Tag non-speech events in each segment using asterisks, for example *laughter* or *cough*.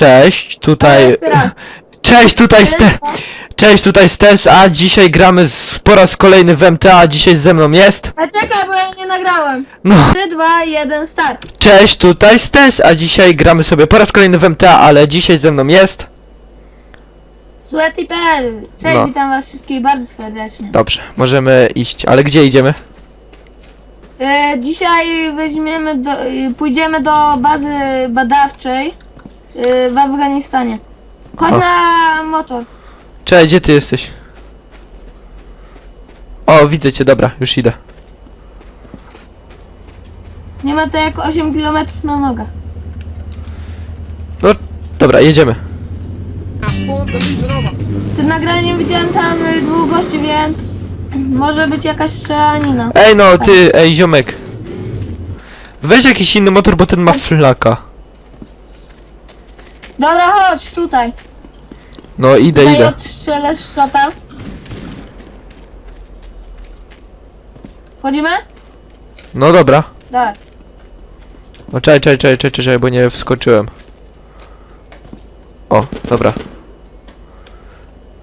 Cześć, tutaj... jeszcze raz. Cześć, tutaj Ste... Cześć, tutaj Stes, a dzisiaj gramy z, po raz kolejny w MTA, dzisiaj ze mną jest... A czekaj, bo ja nie nagrałem. No, 3, 2, 1, start. cześć, tutaj Stes, a dzisiaj gramy sobie po raz kolejny w MTA, ale dzisiaj ze mną jest... Sweaty.pl Cześć, No. witam was wszystkich bardzo serdecznie. Dobrze, możemy iść, ale gdzie idziemy? E, dzisiaj weźmiemy do, e, pójdziemy do bazy badawczej e, w Afganistanie. Chodź na motor. Cześć, gdzie ty jesteś? O, widzę cię, dobra, już idę. Nie ma to jak 8 km na nogach. No, dobra, jedziemy. Przed nagraniem widziałem tam e, dwóch gości, więc może być jakaś strzelanina. Ej no, ty, ej ziomek. Weź jakiś inny motor, bo ten ma flaka. Dobra, chodź tutaj. No, idę, Tutaj idę. odstrzelę szota. Wchodzimy? No dobra. Tak. O, czekaj, czekaj, czekaj, czekaj, czekaj, bo nie wskoczyłem. O, dobra.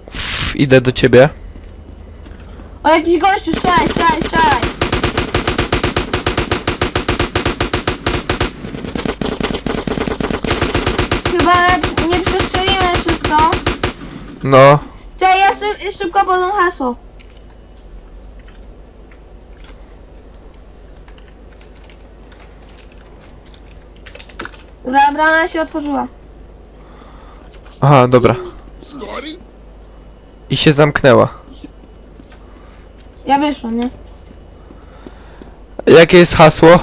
Uff, idę do ciebie. O, jakiś gościu, strzelaj, strzelaj, strzelaj. No, Czekaj, ja szyb, szybko podam hasło. Dobra, brama się otworzyła. aha, dobra. I się zamknęła. Ja wyszłam, nie? Jakie jest hasło?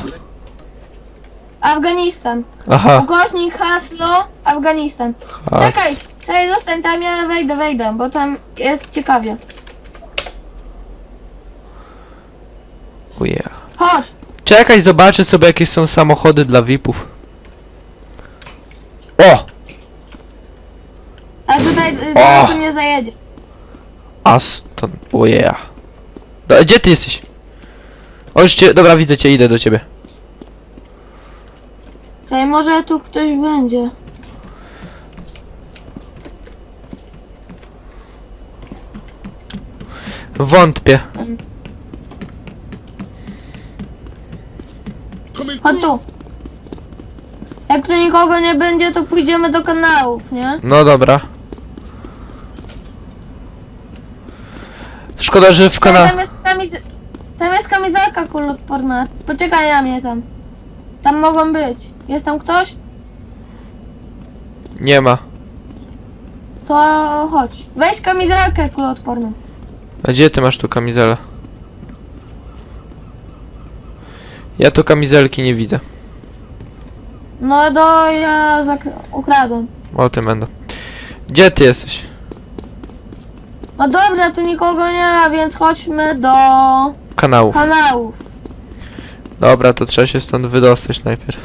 Afganistan. Aha, Ukośnik hasło Afganistan. Czekaj, czekaj, zostań tam, ja wejdę, wejdę, bo tam jest ciekawie. oh yeah. Chodź. Czekaj, zobaczę sobie jakie są samochody dla VIP-ów. O! A tutaj, O! o. tu nie zajedziesz. Aston, oh yeah. Do, gdzie ty jesteś? O, już cię, dobra, widzę cię, idę do ciebie. Czekaj, może tu ktoś będzie. Wątpię. Chodź tu. Jak tu nikogo nie będzie, to pójdziemy do kanałów, nie? No dobra. Szkoda, że w Czekaj, kanale... tam jest kamiz... Tam jest kamizelka kuloodporna. Poczekaj na mnie tam. Tam mogą być. Jest tam ktoś? Nie ma. To chodź. Weź kamizelkę kuloodporną. A gdzie ty masz tu kamizelę? Ja tu kamizelki nie widzę. No do ja zak- ukradłem. O tym będę. Gdzie ty jesteś? No dobra, tu nikogo nie ma, więc chodźmy do Kanałów. kanałów. Dobra, to trzeba się stąd wydostać najpierw.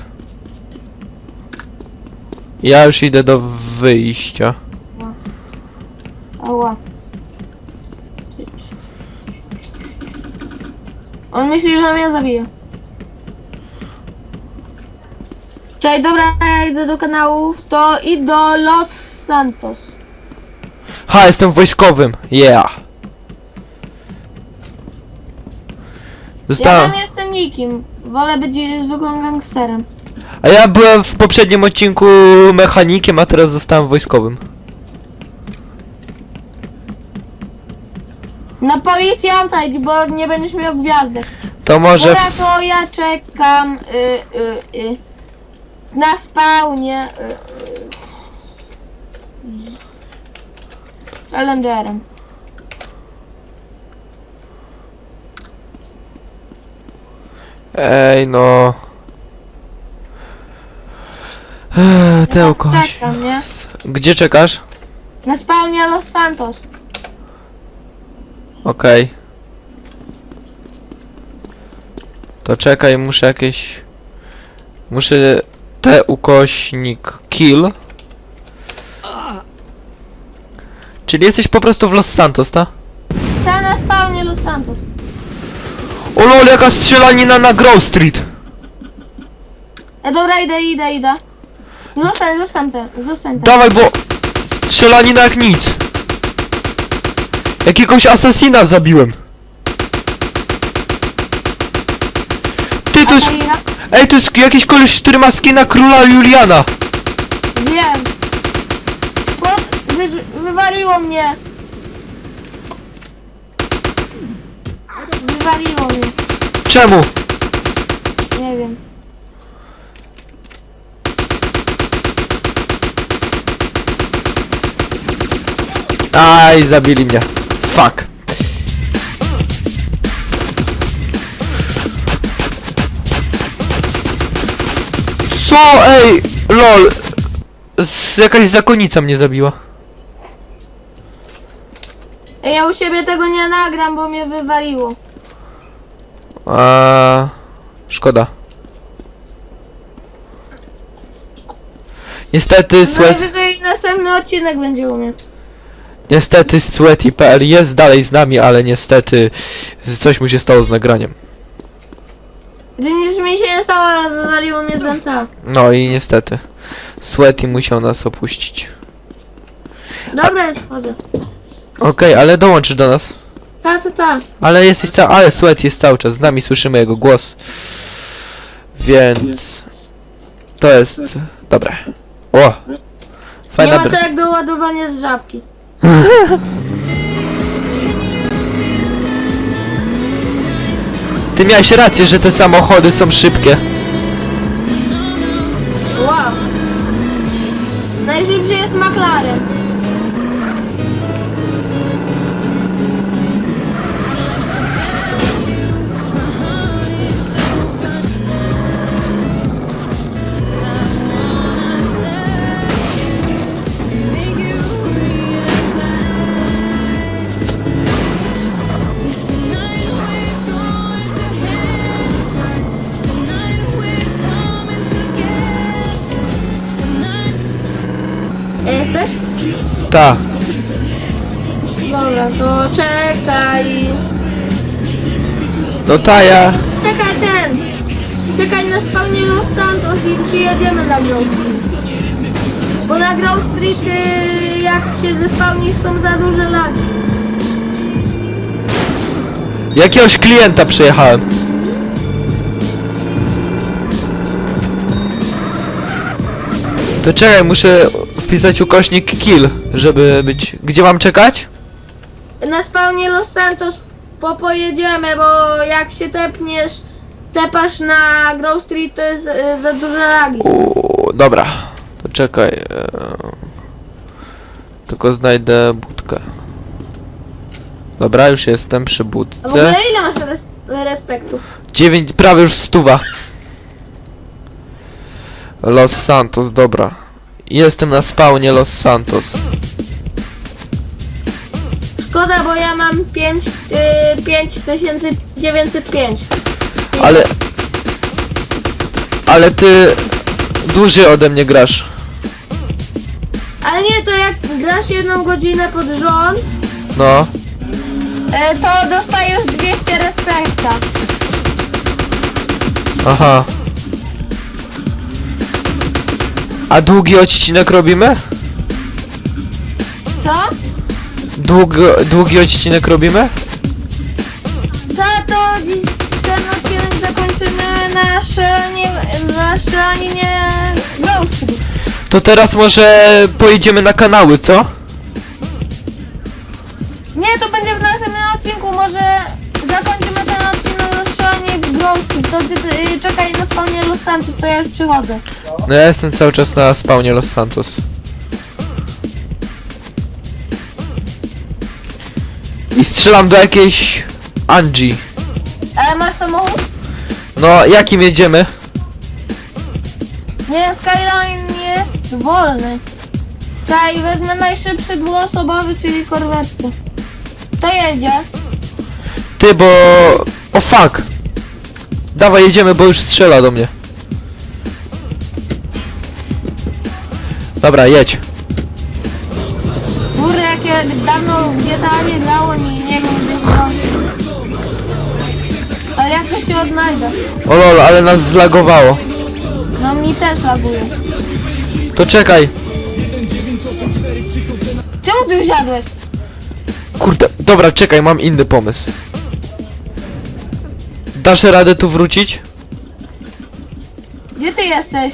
Ja już idę do wyjścia. Ała. On myśli, że mnie zabije. Czekaj, dobra, ja idę do kanałów, to i do Los Santos. Ha, jestem wojskowym. Yeah. Ja Zostałem. tam jestem nikim. Wolę być zwykłym gangsterem. A ja byłem w poprzednim odcinku mechanikiem, a teraz zostałem wojskowym. Na policjanta idź, bo nie będziesz miał gwiazdek. To może. Dobra, W... to ja czekam y, y, y, na spawnie y, y, Challengerem. Ej, no. Eee, te Ja ukoś. Czekam, nie? Gdzie czekasz? Na spawnie Los Santos. Okej. To czekaj, muszę jakieś... Muszę... T ukośnik kill. Czyli jesteś po prostu w Los Santos, ta? Ta na spawnie Los Santos. O lol, jaka strzelanina na Grove Street! E, dobra, idę, idę, idę. Zostań, zostań tam, zostań tam. Dawaj, bo strzelanina jak nic. Jakiegoś asasina zabiłem. Ty, to jest... Ej, to jest jakiś koleś, który ma skina króla Juliana. Wiem. Pod, wy, wywaliło mnie. Wywaliło mnie. Czemu? Nie wiem. Aj, zabili mnie. Fuck. Co? Ej, lol. Z, jakaś zakonnica mnie zabiła. Ej, Ja u siebie tego nie nagram, bo mnie wywaliło. A, szkoda. Niestety, sweat, Najwyżej następny odcinek będzie u mnie. Niestety Sweaty.pl jest dalej z nami, ale niestety coś mu się stało z nagraniem. Nic mi się nie stało, wywaliło mnie z MTA. No i niestety. Sweaty musiał nas opuścić. Dobra, już wchodzę. Okej, ale dołączysz do nas. Ta, ta, ta. Ale jesteś ca- ale Sweat jest cały czas z nami, słyszymy jego głos. Więc to jest dobre. O! Nie Fajna ma to jak do ładowania z żabki. Ty miałeś rację, że te samochody są szybkie. Wow. Najszybciej jest McLaren. Ta. Dobra, to czekaj. No ta ja. Czekaj ten. Czekaj na spełnienie Los Santos i przyjedziemy na Grove. Bo na Grove Street y, jak się zespałnisz są za duże lagi. Jakiegoś klienta przyjechałem. To czekaj, muszę wpisać ukośnik kill, żeby być... Gdzie mam czekać? Na spawnie Los Santos po pojedziemy, bo jak się tepniesz, tepasz na Grove Street to jest y, za duże lagi. Uuu, dobra. To czekaj. eee, Tylko znajdę budkę. Dobra, już jestem przy A w budce. ogóle ile masz res respektu? 9, prawie już stuwa. Los Santos, dobra. Jestem na spawnie Los Santos. Szkoda, bo ja mam 5, y, 5905. Ale... Ale ty... Dłużej ode mnie grasz. Ale nie, to jak grasz jedną godzinę pod rząd, No. e, to dostajesz 200 respekta. Aha. A długi odcinek robimy? Co? Długi, długi odcinek robimy? Za to dziś ten odcinek zakończymy nasze, nie, nasze ani nie Street. To teraz może pojedziemy na kanały, co? Nie, to będzie w następnym odcinku, może zakończymy ten odcinek rozstrzelanie w To ty, ty czekaj na spawnie Los Santos, to ja już przychodzę. No ja jestem cały czas na spawnie Los Santos. I strzelam do jakiejś Angie. Ale masz samochód? No, jakim jedziemy? Nie, Skyline jest wolny. Czekaj, wezmę najszybszy dwuosobowy, czyli korwetkę. To jedzie. Ty, bo... O fuck! Dawaj, jedziemy, bo już strzela do mnie. Dobra, jedź. Kurde, jak ja dawno w GTA nie grałem i nie wiem gdzie grałem. Ale jak to się odnajdę? O lol, ale nas zlagowało. No mi też laguje. To czekaj. Czemu ty usiadłeś? Kurde, dobra, czekaj, mam inny pomysł. Dasz radę tu wrócić? Gdzie ty jesteś?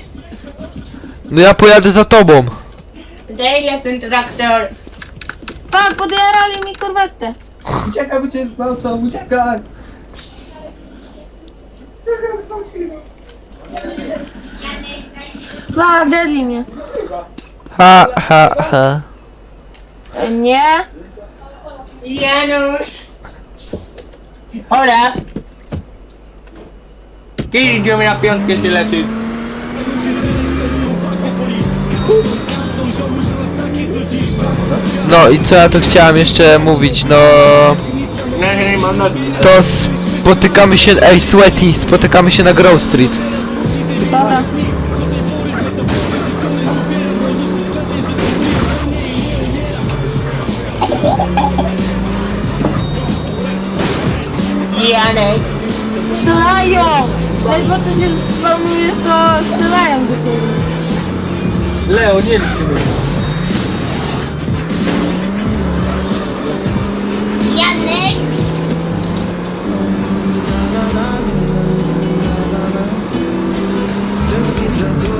No ja pojadę za tobą. Daj ten traktor. Pan, podjarali mi korwetę. Uciekaj, bo cię zgwałcą, uciekaj! Pan, dedli mnie. Ha, ha, ha. E, nie. Janusz. Olaf. Kiedy idziemy na piątkę się leczyć? No i co ja to chciałem jeszcze mówić, no... No. To spotykamy się... Ej, Sweaty, spotykamy się na Grove Street. Dobra. Janek. Ledwo to się spełnuje, to strzelają do ciebie. Leo, nie. Janek!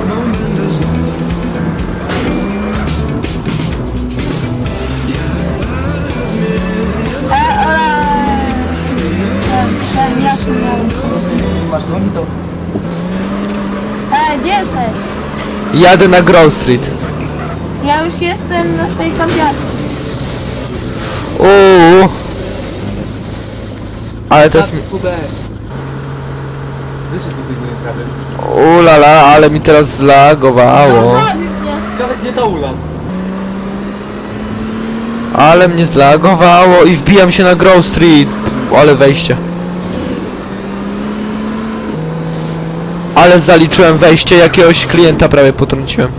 Masz Jadę na Grove Street. Ja już jestem na swojej kampiacie. Uuu. Ale to jest... mi- Kubę. Wyszedł tu wyjmuje prawie. Ulala, ale mi teraz No, zlagowało. zabił mnie. Ciekawe, gdzie ta ula? Ale mnie zlagowało i wbijam się na Grove Street. Ale wejście. Ale zaliczyłem wejście, jakiegoś klienta prawie potrąciłem.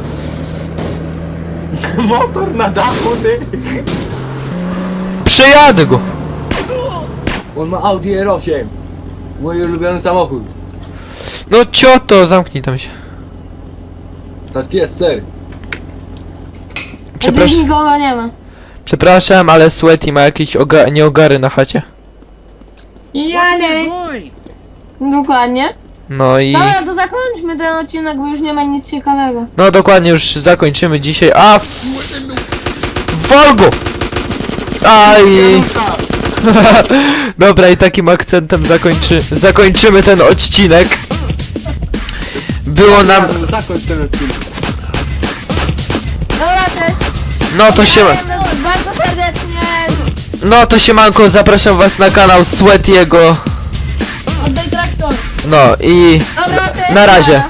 *laughs* Motor na dachu, ty! Przejadę go! On ma Audi R8. Mój ulubiony samochód. No cioto, zamknij tam się. Tak jest, ser. Gdzieś Przepraszam, nikogo nie ma. przepraszam, ale Sweaty ma jakieś oga nieogary na chacie. Janek. Dokładnie. No i... Dobra, to zakończmy ten odcinek, bo już nie ma nic ciekawego. No dokładnie, już zakończymy dzisiaj. A! f- Wolgo! Aj! *laughs* Dobra, i takim akcentem zakończy, zakończymy ten odcinek. Było nam... Zakończ ten odcinek. Dobra, też. No to się... Bardzo serdecznie. No to siemanko, zapraszam was na kanał Sweatiego. No i... Dobra. Na razie.